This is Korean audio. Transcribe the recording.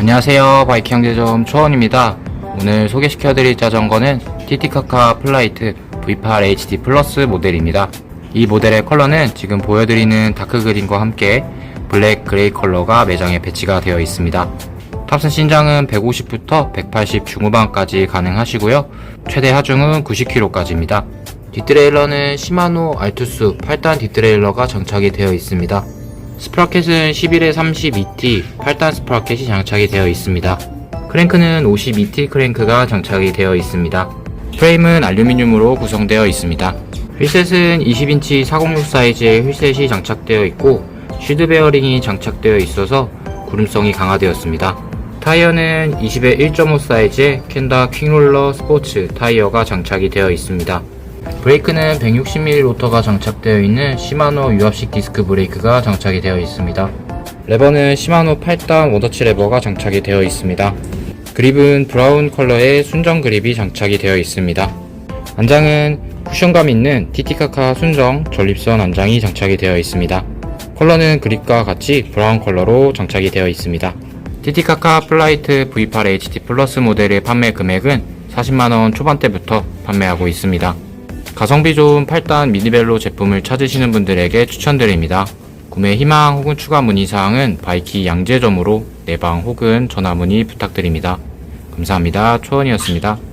안녕하세요. 바이킹 형제점 초원입니다. 오늘 소개시켜드릴 자전거는 TT카카 플라이트 V8 HD 플러스 모델입니다. 이 모델의 컬러는 지금 보여드리는 다크 그린과 함께 블랙 그레이 컬러가 매장에 배치가 되어 있습니다. 탑승 신장은 150부터 180 중후반까지 가능하시고요. 최대 하중은 90kg까지입니다. 뒷트레일러는 시마노 알투스 8단 뒷트레일러가 장착이 되어 있습니다 스프라켓은 11에 32T 8단 스프라켓이 장착이 되어 있습니다. 크랭크는 52T 크랭크가 장착이 되어 있습니다. 프레임은 알루미늄으로 구성되어 있습니다. 휠셋은 20인치 406 사이즈의 휠셋이 장착되어 있고 쉴드 베어링이 장착되어 있어서 구름성이 강화되었습니다. 타이어는 20에 1.5 사이즈의 켄다 퀵롤러 스포츠 타이어가 장착이 되어 있습니다. 브레이크는 160mm 로터가 장착되어 있는 시마노 유압식 디스크 브레이크가 장착이 되어 있습니다. 레버는 시마노 8단 원터치 레버가 장착이 되어 있습니다. 그립은 브라운 컬러의 순정 그립이 장착이 되어 있습니다. 안장은 쿠션감 있는 TT카카 순정 전립선 안장이 장착이 되어 있습니다. 컬러는 그립과 같이 브라운 컬러로 장착이 되어 있습니다. TT카카 플라이트 V8 HD 플러스 모델의 판매 금액은 40만원 초반대부터 판매하고 있습니다. 가성비 좋은 8단 미니벨로 제품을 찾으시는 분들에게 추천드립니다. 구매 희망 혹은 추가 문의사항은 바이키 양재점으로 내방 혹은 전화 문의 부탁드립니다. 감사합니다. 초원이었습니다.